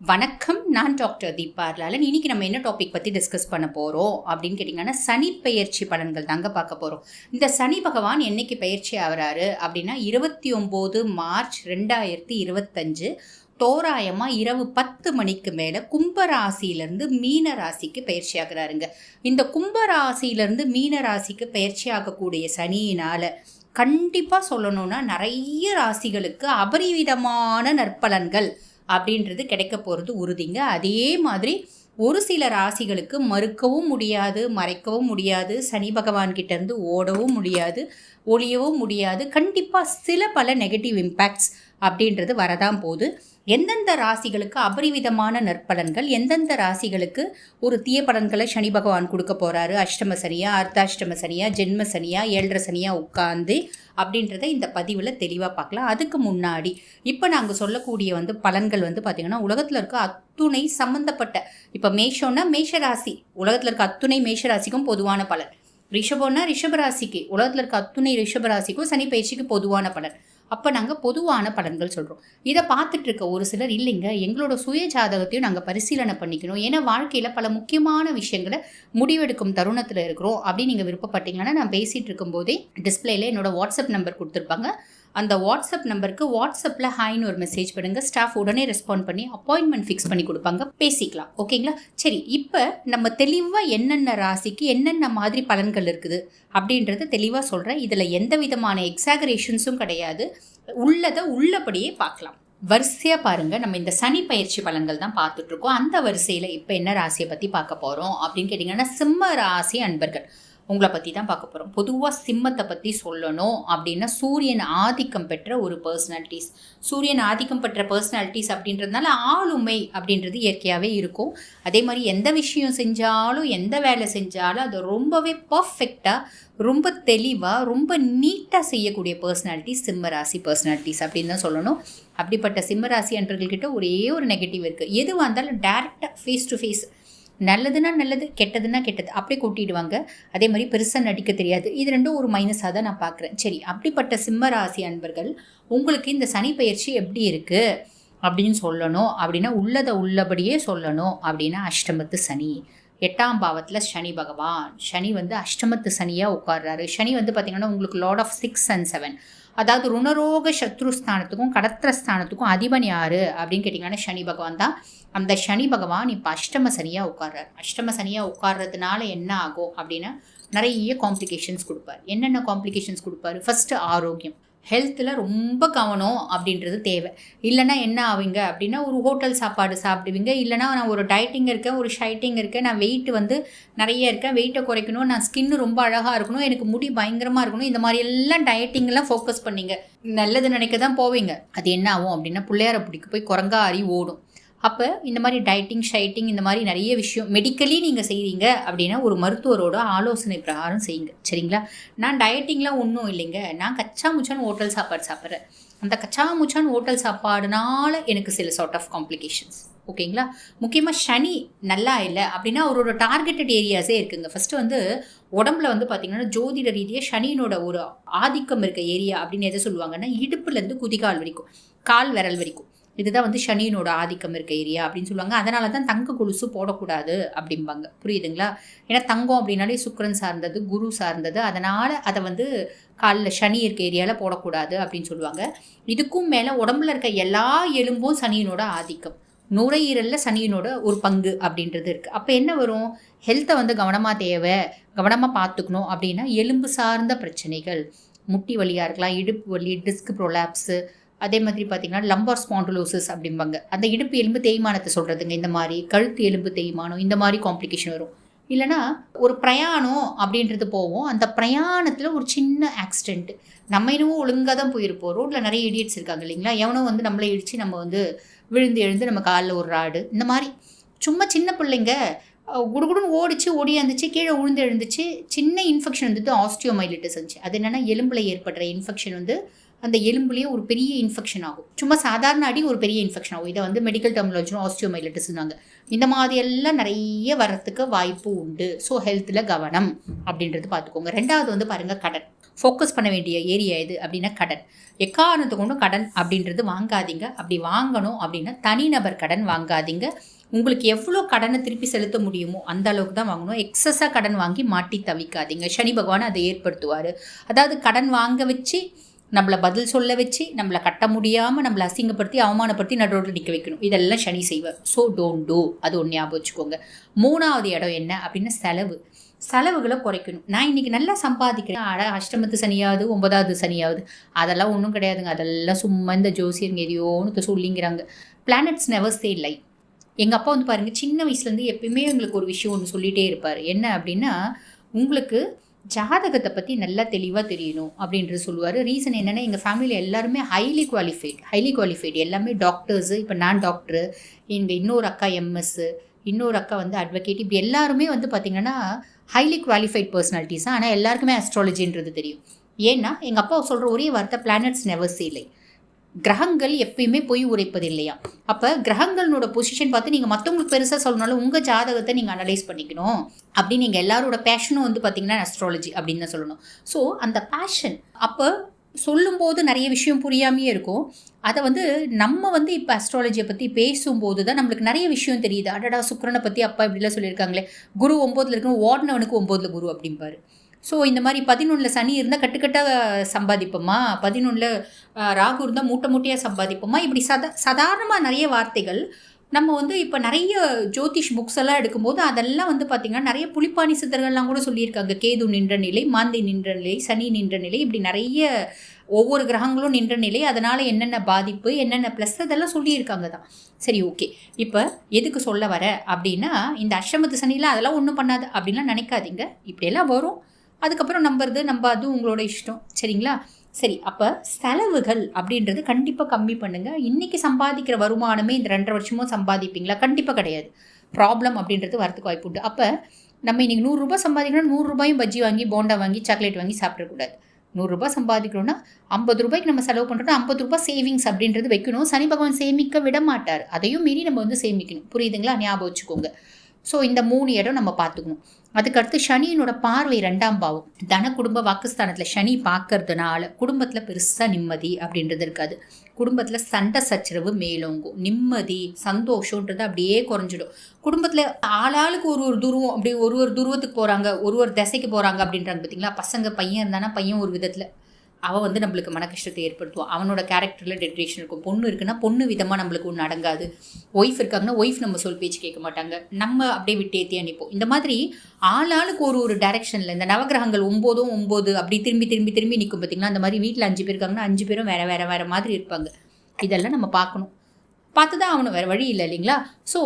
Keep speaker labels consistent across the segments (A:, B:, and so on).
A: வணக்கம் நான் டாக்டர் தீபார்லாலன் லாலன் இன்னைக்கு நம்ம என்ன டாபிக் பற்றி டிஸ்கஸ் பண்ண போகிறோம் அப்படின்னு கேட்டிங்கன்னா சனி பெயர்ச்சி பலன்கள் தாங்க பார்க்க போகிறோம் இந்த சனி பகவான் என்னைக்கு பயிற்சி ஆகிறாரு அப்படின்னா இருபத்தி ஒம்பது மார்ச் ரெண்டாயிரத்தி இருபத்தஞ்சு தோராயமாக இரவு பத்து மணிக்கு மேலே கும்பராசியிலேருந்து மீன ராசிக்கு பயிற்சி ஆகிறாருங்க. இந்த கும்பராசியிலேருந்து மீன ராசிக்கு பயிற்சி ஆகக்கூடிய சனியினால் கண்டிப்பாக சொல்லணும்னா நிறைய ராசிகளுக்கு அபரிவிதமான நற்பலன்கள் அப்படின்றது கிடைக்க போகிறது உறுதிங்க. அதே மாதிரி ஒரு சில ராசிகளுக்கு மறுக்கவும் முடியாது மறைக்கவும் முடியாது சனி பகவான்கிட்டேருந்து ஓடவும் முடியாது ஒழியவும் முடியாது. கண்டிப்பாக சில பல நெகட்டிவ் இம்பேக்ட்ஸ் அப்படின்றது வரதான் போகுது. எந்தெந்த ராசிகளுக்கு அபரிவிதமான நற்பலன்கள் எந்தெந்த ராசிகளுக்கு ஒரு தீய பலன்களை சனி பகவான் கொடுக்க போகிறாரு அஷ்டம சனியா அர்த்தாஷ்டம சனியா ஜென்ம சனியா ஏழரை சனியா உட்காந்து அப்படின்றத இந்த பதிவில் தெளிவாக பார்க்கலாம். அதுக்கு முன்னாடி இப்போ நாங்கள் சொல்லக்கூடிய வந்து பலன்கள் வந்து பார்த்திங்கன்னா உலகத்தில் இருக்க அத்துணை சம்மந்தப்பட்ட இப்போ மேஷோன்னா மேஷராசி உலகத்தில் இருக்க அத்துணை மேஷராசிக்கும் பொதுவான பலன். ரிஷபம்னா ரிஷபராசிக்கு உலகத்தில் இருக்க அத்துணை ரிஷபராசிக்கும் சனி பயிற்சிக்கு பொதுவான பலன். அப்போ நாங்கள் பொதுவான பலன்கள் சொல்கிறோம் இதை பார்த்துட்டு இருக்க ஒரு சிலர் இல்லைங்க எங்களோட சுய ஜாதகத்தையும் நாங்கள் பரிசீலனை பண்ணிக்கணும். ஏன்னா வாழ்க்கையில் பல முக்கியமான விஷயங்களை முடிவெடுக்கும் தருணத்தில் இருக்கிறோம் அப்படின்னு நீங்கள் விருப்பப்பட்டீங்கன்னா நான் பேசிகிட்டு இருக்கும்போதே டிஸ்பிளேல என்னோட வாட்ஸ்அப் நம்பர் கொடுத்துருப்பாங்க. அந்த வாட்ஸ்அப் நம்பருக்கு வாட்ஸ்அப்பில் ஹாய்னு ஒரு மெசேஜ் பண்ணுங்க. ஸ்டாஃப் உடனே ரெஸ்பாண்ட் பண்ணி அப்பாயின்மெண்ட் ஃபிக்ஸ் பண்ணி கொடுப்பாங்க. பேசிக்கலாம். ஓகேங்களா சரி இப்போ நம்ம தெளிவாக என்னென்ன ராசிக்கு என்னென்ன மாதிரி பலன்கள் இருக்குது அப்படின்றத தெளிவாக சொல்கிறேன் இதில் எந்த விதமான எக்ஸாகரேஷன்ஸும் கிடையாது. உள்ளதை உள்ளபடியே பார்க்கலாம். வரிசையாக பாருங்கள் நம்ம இந்த சனி பயிற்சி பலன்கள் தான் பார்த்துட்ருக்கோம் அந்த வரிசையில் இப்போ என்ன ராசியை பற்றி பார்க்க போகிறோம் அப்படின்னு கேட்டிங்கன்னா சிம்ம ராசி அன்பர்கள். உங்களை பற்றி தான் பார்க்க போகிறோம் பொதுவாக சிம்மத்தை பற்றி சொல்லணும் அப்படின்னா சூரியன் ஆதிக்கம் பெற்ற ஒரு பர்சனாலிட்டிஸ் சூரியன் ஆதிக்கம் பெற்ற பர்சனாலிட்டிஸ் அப்படின்றதுனால ஆளுமை அப்படின்றது இயற்கையாகவே இருக்கும். அதே மாதிரி எந்த விஷயம் செஞ்சாலும் எந்த வேலை செஞ்சாலும் அதை ரொம்பவே பர்ஃபெக்டாக ரொம்ப தெளிவாக ரொம்ப நீட்டாக செய்யக்கூடிய பர்சனாலிட்டி சிம்மராசி பர்சனாலிட்டிஸ் அப்படின்னு தான் சொல்லணும். அப்படிப்பட்ட சிம்மராசி அன்றர்கள்கிட்ட ஒரே ஒரு நெகட்டிவ் இருக்குது எதுவாக இருந்தாலும் டேரெக்டாக ஃபேஸ் டு ஃபேஸ் நல்லதுன்னா நல்லது கெட்டதுன்னா கெட்டது. அப்படியே கூட்டிடுவாங்க. அதே மாதிரி பெருசாக நடிக்க தெரியாது. இது ரெண்டும் ஒரு மைனஸாக தான் நான் பார்க்குறேன் சரி அப்படிப்பட்ட சிம்ம ராசி அன்பர்கள் உங்களுக்கு இந்த சனி பயிற்சி எப்படி இருக்குது அப்படின்னு சொல்லணும். அப்படின்னா உள்ளதை உள்ளபடியே சொல்லணும். அப்படின்னா அஷ்டமத்து சனி. எட்டாம் பாவத்தில் சனி பகவான். சனி வந்து அஷ்டமத்து சனியாக உட்கார்றாரு. சனி வந்து பார்த்திங்கன்னா உங்களுக்கு lord of six and seven அதாவது ருணரோக சத்ருஸ்தானத்துக்கும் கடத்திரஸ்தானத்துக்கும் அதிபன் யார்? அப்படின்னு கேட்டிங்கன்னா சனி பகவான் தான். அந்த சனி பகவான் இப்போ அஷ்டம சனியாக உட்கார்றார். அஷ்டம சனியாக உட்கார்றதுனால என்ன ஆகும் அப்படின்னா நிறைய காம்ப்ளிகேஷன்ஸ் கொடுப்பார். என்னென்ன காம்ப்ளிகேஷன்ஸ் கொடுப்பாரு? ஃபஸ்ட்டு ஆரோக்கியம். ஹெல்த்தில் ரொம்ப கவனம் அப்படின்றது தேவை. இல்லைனா என்ன ஆவீங்க? அப்படின்னா ஒரு ஹோட்டல் சாப்பாடு சாப்பிடுவீங்க. இல்லைனா நான் ஒரு டயட்டிங் இருக்கேன் ஒரு ஷைட்டிங் இருக்கேன் நான் வெயிட் வந்து நிறைய இருக்கேன் வெயிட்டை குறைக்கணும் நான் ஸ்கின்னு ரொம்ப அழகாக இருக்கணும் எனக்கு முடி பயங்கரமாக இருக்கணும் இந்த மாதிரி எல்லாம் டயட்டிங்கெல்லாம் ஃபோக்கஸ் பண்ணிங்க. நல்லது நினைக்க தான் போவீங்க. அது என்ன ஆகும் அப்படின்னா பிள்ளையார பிடிக்க போய் குரங்கா அறி ஓடும். அப்போ இந்த மாதிரி டயட்டிங் ஷைட்டிங் இந்த மாதிரி நிறைய விஷயம் மெடிக்கலி நீங்கள் செய்கிறீங்க அப்படின்னா ஒரு மருத்துவரோட ஆலோசனை பிரகாரம் செய்யுங்க. சரிங்களா? நான் டயட்டிங்லாம் ஒன்றும் இல்லைங்க. நான் கச்சா முச்சான் ஹோட்டல் சாப்பாடு சாப்பிட்றேன். அந்த கச்சா முச்சான் ஹோட்டல் சாப்பாடுனால எனக்கு சில சார்ட் ஆஃப் காம்ப்ளிகேஷன்ஸ் ஓகேங்களா? முக்கியமாக சனி நல்லா இல்லை அப்படின்னா அவரோட டார்கெட்டட் ஏரியாஸே இருக்குங்க. ஃபஸ்ட்டு வந்து உடம்புல வந்து பார்த்திங்கன்னா ஜோதிட ரீதியாக சனியினோட ஒரு ஆதிக்கம் இருக்க ஏரியா அப்படின்னு எதை சொல்லுவாங்கன்னா இடுப்புலேருந்து குதிகால் வரைக்கும் கால் விரல் வரைக்கும். இதுதான் வந்து சனியினோட ஆதிக்கம் இருக்க ஏரியா அப்படின்னு சொல்லுவாங்க. அதனால தான் தங்க கொலுசு போடக்கூடாது அப்படிம்பாங்க. புரியுதுங்களா? ஏன்னா தங்கம் அப்படின்னாலே சுக்கரன் சார்ந்தது குரு சார்ந்தது. அதனால் அதை வந்து காலில் சனி இருக்க ஏரியாவில் போடக்கூடாது அப்படின்னு சொல்லுவாங்க. இதுக்கும் மேலே உடம்புல இருக்க எல்லா எலும்பும் சனியினோட ஆதிக்கம். நுரையீரலில் சனியினோட ஒரு பங்கு அப்படின்றது இருக்குது அப்போ என்ன வரும்? ஹெல்த்தை வந்து கவனமாக தேவை கவனமாக பார்த்துக்கணும் அப்படின்னா எலும்பு சார்ந்த பிரச்சனைகள். முட்டி வலியாக இருக்கலாம் இடுப்பு வலி டிஸ்க் ப்ரொலாப்ஸு அதே மாதிரி பார்த்திங்கன்னா லம்பார் ஸ்பாண்டுலோசிஸ் அப்படிம்பாங்க. அந்த இடுப்பு எலும்பு தேய்மானத்தை சொல்கிறதுங்க இந்த மாதிரி. கழுத்து எலும்பு தேய்மானம் இந்த மாதிரி காம்ப்ளிகேஷன் வரும். இல்லைனா ஒரு பிரயாணம் அப்படின்றது போவோம். அந்த பிரயாணத்தில் ஒரு சின்ன ஆக்சிடெண்ட்டு நம்ம இன்னமும் ஒழுங்காக தான் போயிருப்போம். ரோட்டில் நிறைய இடியட்ஸ் இருக்காங்க இல்லைங்களா? எவனோ வந்து நம்மளை இடித்து நம்ம வந்து விழுந்து எழுந்து நம்ம காலில் ஒரு ராடு இந்த மாதிரி. சும்மா சின்ன பிள்ளைங்க குடுகுடுன்னு ஓடிச்சு ஓடியாந்துச்சு கீழே உழுந்து எழுந்துச்சு சின்ன இன்ஃபெக்ஷன் வந்துட்டு ஆஸ்டியோமைலிட்டிஸ் இருந்துச்சு அது என்னென்னா எலும்பில் ஏற்படுற இன்ஃபெக்ஷன் வந்து அந்த எலும்புலேயே ஒரு பெரிய இன்ஃபெக்ஷன் ஆகும். சும்மா சாதாரண அடி ஒரு பெரிய இன்ஃபெக்ஷன் ஆகும். இதை வந்து மெடிக்கல் டெர்மினாலஜியும் ஆஸ்டியோமைலட்டிஸ்னாங்க இந்த மாதிரி எல்லாம் நிறைய வரத்துக்கு வாய்ப்பு உண்டு. ஸோ ஹெல்த்தில் கவனம் அப்படின்றது பார்த்துக்கோங்க. ரெண்டாவது வந்து பாருங்கள் கடன். ஃபோக்கஸ் பண்ண வேண்டிய ஏரியா எது அப்படின்னா கடன். எக்காரணத்து கொண்டும் கடன் அப்படின்றது வாங்காதீங்க. அப்படி வாங்கணும் அப்படின்னா தனிநபர் கடன் வாங்காதீங்க. உங்களுக்கு எவ்வளோ கடனை திருப்பி செலுத்த முடியுமோ அந்த அளவுக்கு தான் வாங்கணும். எக்ஸஸாக கடன் வாங்கி மாட்டி தவிக்காதீங்க. சனி பகவான் அதை ஏற்படுத்துவார். அதாவது கடன் வாங்க வச்சு நம்மளை பதில் சொல்ல வச்சு நம்மளை கட்ட முடியாமல் நம்மளை அசிங்கப்படுத்தி அவமானப்படுத்தி நடுரோட்டில் நிற்க வைக்கணும். இதெல்லாம் சனி செய்வார். ஸோ டோன்ட் டூ அது ஒன்று ஞாபகம் வச்சுக்கோங்க. மூணாவது இடம் என்ன? அப்படின்னா செலவு. செலவுகளை குறைக்கணும். நான் இன்னைக்கு நல்லா சம்பாதிக்கிறேன். அட அஷ்டமத்து சனியாவது ஒன்பதாவது சனியாவது. அதெல்லாம் ஒன்றும் கிடையாதுங்க. அதெல்லாம் சும்மா இந்த ஜோசியருங்க எதையோன்னு சொல்லிங்கிறாங்க. பிளானட்ஸ் நெவர் ஸ்டே லை எங்கள் அப்பா வந்து பாருங்கள் சின்ன வயசுலேருந்து எப்பயுமே எங்களுக்கு ஒரு விஷயம் ஒன்று சொல்லிகிட்டே இருப்பார். என்ன அப்படின்னா உங்களுக்கு ஜாதகத்தை பற்றி நல்லா தெளிவாக தெரியணும் அப்படின்றது சொல்லுவார். ரீசன் என்னென்னா எங்கள் ஃபேமிலியில் எல்லாருமே ஹைலி குவாலிஃபைட் ஹைலி குவாலிஃபைடு எல்லாமே டாக்டர்ஸு இப்போ நான் டாக்டரு எங்கள் இன்னொரு அக்கா எம்எஸ்ஸு இன்னொரு அக்கா வந்து அட்வொகேட் இப்படி எல்லாருமே வந்து பார்த்திங்கன்னா ஹைலி குவாலிஃபைட் பர்சனாலிட்டிஸ் ஆனால் எல்லாருக்குமே அஸ்ட்ராலஜின்றது தெரியும். ஏன்னா எங்கள் அப்பா சொல்கிற ஒரே வார்த்தை பிளானட்ஸ் நெவர் இல்லை கிரகங்கள் எப்பயுமே பொய் உரைப்பது இல்லையா அப்போ கிரகங்களோட பொசிஷன் பார்த்து நீங்கள் மற்றவங்களுக்கு பெருசாக சொல்லணும்னாலும் உங்கள் ஜாதகத்தை நீங்கள் அனலைஸ் பண்ணிக்கணும். அப்படின்னு நீங்கள் எல்லாரோட பேஷனும் வந்து பார்த்தீங்கன்னா அஸ்ட்ராலஜி அப்படின்னு தான் சொல்லணும். ஸோ அந்த பேஷன் அப்போ சொல்லும்போது நிறைய விஷயம் புரியாமையே இருக்கும். அதை வந்து நம்ம வந்து இப்போ அஸ்ட்ராலஜியை பற்றி பேசும்போது தான் நம்மளுக்கு நிறைய விஷயம் தெரியுது. அடடா சுக்கரனை பற்றி அப்பா இப்படிலாம் சொல்லியிருக்காங்களே. குரு ஒம்போதில் இருக்கணும் ஓடினவனுக்கு ஒம்போதில் குரு அப்படிம்பாரு. ஸோ இந்த மாதிரி பதினொன்றில் சனி இருந்தால் கட்டுக்கட்டாக சம்பாதிப்போமா? பதினொன்றில் ராகு இருந்தால் மூட்டை மூட்டையாக சம்பாதிப்போமா? இப்படி சதா சாதாரணமாக நிறைய வார்த்தைகள். நம்ம வந்து இப்போ நிறைய ஜோதிஷ் புக்ஸ் எல்லாம் எடுக்கும்போது அதெல்லாம் வந்து பார்த்திங்கன்னா நிறைய புலிப்பாணி சித்தர்கள்லாம் கூட சொல்லியிருக்காங்க. கேது நின்ற நிலை மாந்தி நின்ற நிலை சனி நின்ற நிலை இப்படி நிறைய ஒவ்வொரு கிரகங்களும் நின்ற நிலை அதனால் என்னென்ன பாதிப்பு என்னென்ன ப்ளஸ் அதெல்லாம் சொல்லியிருக்காங்க தான். சரி ஓகே இப்போ எதுக்கு சொல்ல வர? அப்படின்னா இந்த அஷ்டமத்து சனியில் அதெல்லாம் ஒன்றும் பண்ணாது அப்படின்லாம் நினைக்காதீங்க. இப்படியெல்லாம் வரும். அதுக்கப்புறம் நம்புறது நம்ம அது உங்களோட இஷ்டம். சரிங்களா? சரி அப்போ செலவுகள் அப்படின்றது கண்டிப்பாக கம்மி பண்ணுங்கள் இன்றைக்கி சம்பாதிக்கிற வருமானமே இந்த ரெண்டரை வருஷமும் சம்பாதிப்பீங்களா? கண்டிப்பாக கிடையாது. ப்ராப்ளம் அப்படின்றது வரத்துக்கு வாய்ப்பு உண்டு. அப்போ நம்ம இன்றைக்கி நூறுரூபா சம்பாதிக்கணும் நூறுரூபாயும் பஜ்ஜி வாங்கி போண்டா வாங்கி சாக்லேட் வாங்கி சாப்பிடக்கூடாது நூறுரூபா சம்பாதிக்கணும்னா ஐம்பது ரூபாய்க்கு நம்ம செலவு பண்ணுறோம்னா ஐம்பது ரூபாய் சேவிங்ஸ் அப்படின்றது வைக்கணும். சனி பகவான் சேமிக்க விட மாட்டார் அதையும் மீறி நம்ம வந்து சேமிக்கணும். புரியுதுங்களா? ஞாபகம் வச்சுக்கோங்க. ஸோ இந்த மூணு இடம் நம்ம பார்த்துக்கணும். அதுக்கடுத்து சனியினோட பார்வை ரெண்டாம் பாவம். தன குடும்ப வாக்குஸ்தானத்தில் சனி பார்க்கறதுனால குடும்பத்தில் பெருசாக நிம்மதி அப்படின்றது இருக்காது. குடும்பத்தில் சண்டை சச்சரவு மேலோங்கும். நிம்மதி சந்தோஷன்றது அப்படியே குறைஞ்சிடும். குடும்பத்தில் ஆளாளுக்கு ஒரு ஒரு துருவம் அப்படி ஒரு ஒரு துருவத்துக்கு போகிறாங்க ஒரு ஒரு திசைக்கு போகிறாங்க அப்படின்றாங்க பார்த்தீங்களா பசங்க பையன் இருந்தானா பையன் ஒரு விதத்தில். அவள் வந்து நம்மளுக்கு மன கஷ்டத்தை ஏற்படுத்துவான் அவனோட கேரக்டரில் டெட்ரேஷன் இருக்கும். பொண்ணு இருக்குன்னா பொண்ணு விதமாக நம்மளுக்கு ஒன்று அடங்காது. ஒய்ஃப் இருக்காங்கன்னா ஒய்ஃப் நம்ம சொல் பேச்சு கேட்க மாட்டாங்க. நம்ம அப்படியே விட்டு ஏற்றி அனுப்போம் இந்த மாதிரி ஆளாளுக்கு ஒரு ஒரு டைரக்ஷனில் இந்த நவகிரகங்கள் ஒம்போதும் ஒம்போது அப்படி திரும்பி திரும்பி திரும்பி நிற்கும் பார்த்திங்கன்னா அந்த மாதிரி வீட்டில் அஞ்சு பேர் இருக்காங்கன்னா அஞ்சு பேரும் வேறு வேறு வேறு மாதிரி இருப்பாங்க. இதெல்லாம் நம்ம பார்க்கணும். பார்த்து தான் அவனு வேறு வழி இல்லை இல்லைங்களா? ஸோ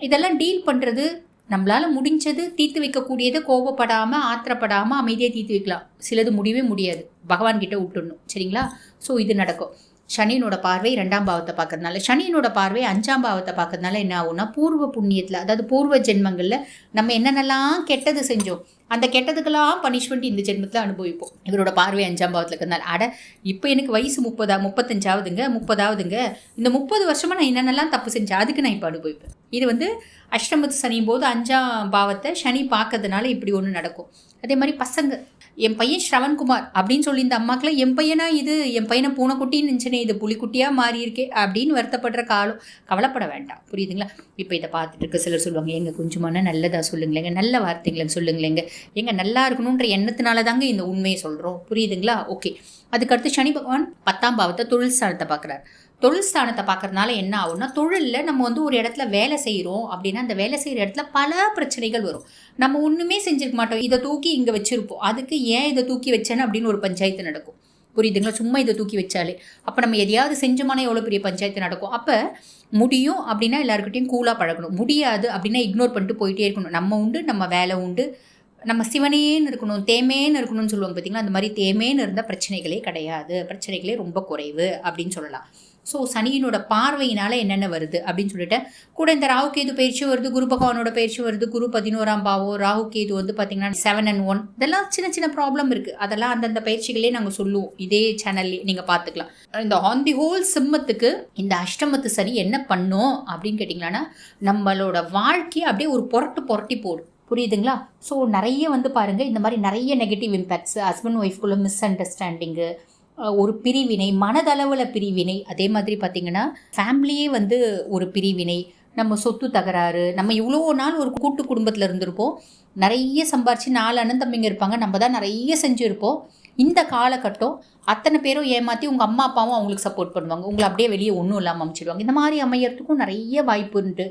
A: இதெல்லாம் டீல் பண்ணுறது நம்மளால் முடிஞ்சது தீர்த்து வைக்கக்கூடியதை கோபப்படாமல் ஆத்திரப்படாமல் அமைதியாக தீர்த்து வைக்கலாம். சிலது முடியவே முடியாது. பகவான்கிட்ட விட்டுடணும். சரிங்களா? ஸோ இது நடக்கும். சனியினோட பார்வை ரெண்டாம் பாவத்தை பார்க்கறதுனால சனியினோட பார்வை அஞ்சாம் பாவத்தை பார்க்கறதுனால என்ன ஆகும்னா பூர்வ புண்ணியத்தில் அதாவது பூர்வ ஜென்மங்களில் நம்ம என்னென்னலாம் கெட்டது செஞ்சோம் அந்த கெட்டதுக்கெல்லாம் பனிஷ்மெண்ட் இந்த ஜென்மத்தில் அனுபவிப்போம். இவரோட பார்வை அஞ்சாம் பாவத்தில் இருக்கிறதுனால. அட இப்போ எனக்கு வயசு முப்பதா முப்பத்தஞ்சாவதுங்க முப்பதாவதுங்க. இந்த முப்பது வருஷமாக நான் என்னென்னலாம் தப்பு செஞ்சேன் அதுக்கு நான் இப்போ அனுபவிப்பேன். இது வந்து அஷ்டமத்து சனியும் போது அஞ்சாம் பாவத்தை சனி பார்க்கறதுனால இப்படி ஒன்று நடக்கும். அதே மாதிரி பசங்க என் பையன் ஸ்ரவன்குமார் அப்படின்னு சொல்லி இந்த அம்மாக்கெல்லாம் என் பையனா இது? என் பையனை பூனைக்குட்டின்னு நினச்சினே இது புலிக்குட்டியாக மாறியிருக்கே அப்படின்னு வருத்தப்படுற காலம். கவலைப்பட வேண்டாம். புரியுதுங்களா? இப்போ இதை பார்த்துட்டு இருக்க சிலர் சொல்லுவாங்க எங்கள் குஞ்சுமான நல்லதாக சொல்லுங்களேங்க நல்ல வார்த்தைகளை சொல்லுங்களேங்க. எங்க நல்லா இருக்கணுன்ற எண்ணத்தினால தாங்க இந்த உண்மையை சொல்கிறோம் புரியுதுங்களா? ஓகே. அதுக்கடுத்து சனி பகவான் பத்தாம் பாவத்தை தொழில் ஸ்தானத்தை பார்க்குறாரு. தொழில் ஸ்தானத்தை பார்க்கறதுனால என்ன ஆகும்னா தொழிலில் நம்ம வந்து ஒரு இடத்துல வேலை செய்கிறோம் அப்படின்னா அந்த வேலை செய்கிற இடத்துல பல பிரச்சனைகள் வரும். நம்ம ஒன்றுமே செஞ்சுருக்க மாட்டோம். இதை தூக்கி இங்கே வச்சுருப்போம். அதுக்கு ஏன் இதை தூக்கி வச்சேன்னு அப்படின்னு ஒரு பஞ்சாயத்து நடக்கும். புரியுதுங்களா? சும்மா இதை தூக்கி வச்சாலே. அப்போ நம்ம எதையாவது செஞ்சோமானா எவ்வளோ பெரிய பஞ்சாயத்து நடக்கும். அப்போ முடியும் அப்படின்னா எல்லாருக்கிட்டையும் கூலாக பழகணும். முடியாது அப்படின்னா இக்னோர் பண்ணிட்டு போயிட்டே இருக்கணும். நம்ம உண்டு நம்ம வேலை உண்டு. நம்ம சிவனேன்னு இருக்கணும் தேமேன்னு இருக்கணும்னு சொல்லுவாங்க பார்த்தீங்களா அந்த மாதிரி தேமேன்னு இருந்தால் பிரச்சனைகளே கிடையாது. பிரச்சனைகளே ரொம்ப குறைவு அப்படின்னு சொல்லலாம். ஸோ சனியினோட பார்வையினால் என்னென்ன வருது அப்படின்னு சொல்லிட்டு கூட இந்த ராகு கேது பயிற்சி வருது குரு பகவானோட பயிற்சி வருது குரு பதினோராம் பாவம் ராகு கேது வந்து பார்த்தீங்கன்னா செவன் அண்ட் ஒன் இதெல்லாம் சின்ன சின்ன ப்ராப்ளம் இருக்குது அதெல்லாம் அந்தந்த பயிற்சிகளே நாங்கள் சொல்லுவோம். இதே சேனல்லே நீங்கள் பார்த்துக்கலாம் இந்த ஆன் தி ஹோல் சிம்மத்துக்கு இந்த அஷ்டமத்து சரி என்ன பண்ணும் அப்படின்னு கேட்டிங்களான்னா நம்மளோட வாழ்க்கையை அப்படியே ஒரு புரட்டு புரட்டி போடும். புரியுதுங்களா? ஸோ நிறைய வந்து பாருங்கள் இந்த மாதிரி நிறைய நெகட்டிவ் இம்பேக்ட்ஸ் ஹஸ்பண்ட் ஒய்ஃப்குள்ளே மிஸ் அண்டர்ஸ்டாண்டிங்கு ஒரு பிரிவினை மனதளவில் பிரிவினை அதே மாதிரி பார்த்திங்கன்னா ஃபேமிலியே வந்து ஒரு பிரிவினை நம்ம சொத்து தகராறு நம்ம இவ்வளோ நாள் ஒரு கூட்டு குடும்பத்தில் இருந்திருப்போம் நிறைய சம்பாரித்து நாலு அண்ணன் தம்பிங்க இருப்பாங்க நம்ம தான் நிறைய செஞ்சுருப்போம். இந்த காலகட்டம் அத்தனை பேரும் ஏமாற்றி உங்கள் அம்மா அப்பாவும் அவங்களுக்கு சப்போர்ட் பண்ணுவாங்க உங்களை அப்படியே வெளியே ஒன்றும் இல்லாமல் அமைச்சிடுவாங்க. இந்த மாதிரி அமையறதுக்கும் நிறைய வாய்ப்பு உண்டு.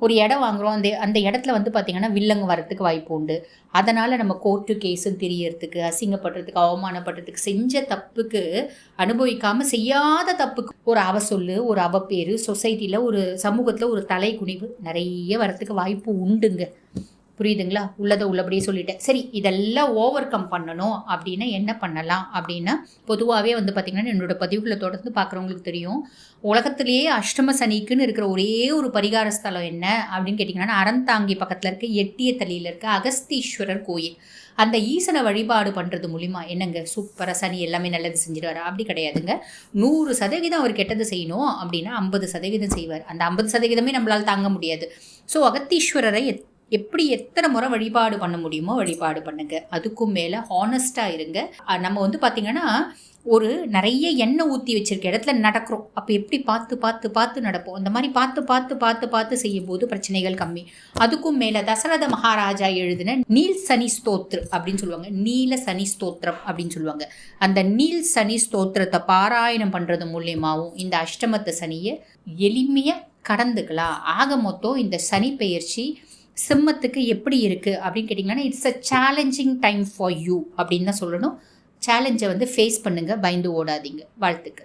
A: ஒரு இடம் வாங்குகிறோம் அந்த அந்த இடத்துல வந்து பார்த்திங்கன்னா வில்லங்க வரத்துக்கு வாய்ப்பு உண்டு. அதனால் நம்ம கோர்ட்டு கேஸும் தெரியறதுக்கு அசிங்கப்படுறதுக்கு அவமானப்படுறதுக்கு செஞ்ச தப்புக்கு அனுபவிக்காமல் செய்யாத தப்புக்கு. ஒரு அவ சொல்லு ஒரு அவப்பேர் சொசைட்டியில் ஒரு சமூகத்தில் ஒரு தலை குனிவு நிறைய வரத்துக்கு வாய்ப்பு உண்டுங்க. புரியுதுங்களா? உள்ளதை உள்ளபடியே சொல்லிட்டேன். சரி இதெல்லாம் ஓவர் கம் பண்ணணும். அப்படின்னா என்ன பண்ணலாம்? அப்படின்னா பொதுவாகவே வந்து பார்த்திங்கன்னா என்னோட பதிவுகளை தொடர்ந்து பார்க்குறவங்களுக்கு தெரியும். உலகத்திலேயே அஷ்டம சனிக்குன்னு இருக்கிற ஒரே ஒரு பரிகார ஸ்தலம் என்ன? அப்படின்னு கேட்டிங்கன்னா அறந்தாங்கி பக்கத்தில் இருக்க எட்டிய தலியில் இருக்க அகஸ்தீஸ்வரர் கோயில். அந்த ஈசனை வழிபாடு பண்ணுறது மூலிமா என்னங்க? சூப்பராக சனி எல்லாமே நல்லது செஞ்சிருவார்? அப்படி கிடையாதுங்க. நூறு சதவீதம் அவர் கெட்டது செய்யணும் அப்படின்னா ஐம்பது சதவீதம் செய்வார். அந்த ஐம்பது சதவீதமே நம்மளால் தாங்க முடியாது. ஸோ அகத்தீஸ்வரரை எப்படி எத்தனை முறை வழிபாடு பண்ண முடியுமோ வழிபாடு பண்ணுங்க. அதுக்கும் மேலே ஹானஸ்டாக இருங்க. நம்ம வந்து பார்த்திங்கன்னா ஒரு நிறைய எண்ணெய் ஊற்றி வச்சிருக்க இடத்துல நடக்கிறோம். அப்போ எப்படி பார்த்து பார்த்து பார்த்து நடப்போம்? அந்த மாதிரி பார்த்து பார்த்து பார்த்து பார்த்து செய்யும் போது பிரச்சனைகள் கம்மி. அதுக்கும் மேலே தசரத மகாராஜா எழுதின நீல் சனி ஸ்தோத்ரு அப்படின்னு சொல்லுவாங்க. நீல சனி ஸ்தோத்திரம் அப்படின்னு சொல்லுவாங்க. அந்த நீல் சனி ஸ்தோத்திரத்தை பாராயணம் பண்ணுறது மூலியமாகவும் இந்த அஷ்டமத்த சனியை எளிமையாக கடந்துக்கலாம். ஆக மொத்தம் இந்த சனி பெயர்ச்சி சிம்மத்துக்கு எப்படி இருக்குது அப்படின்னு கேட்டிங்கன்னா it's a challenging time for you அப்படின்னு தான் சொல்லணும். சேலஞ்சை வந்து ஃபேஸ் பண்ணுங்கள் பயந்து ஓடாதீங்க. வாழ்த்துக்கள்.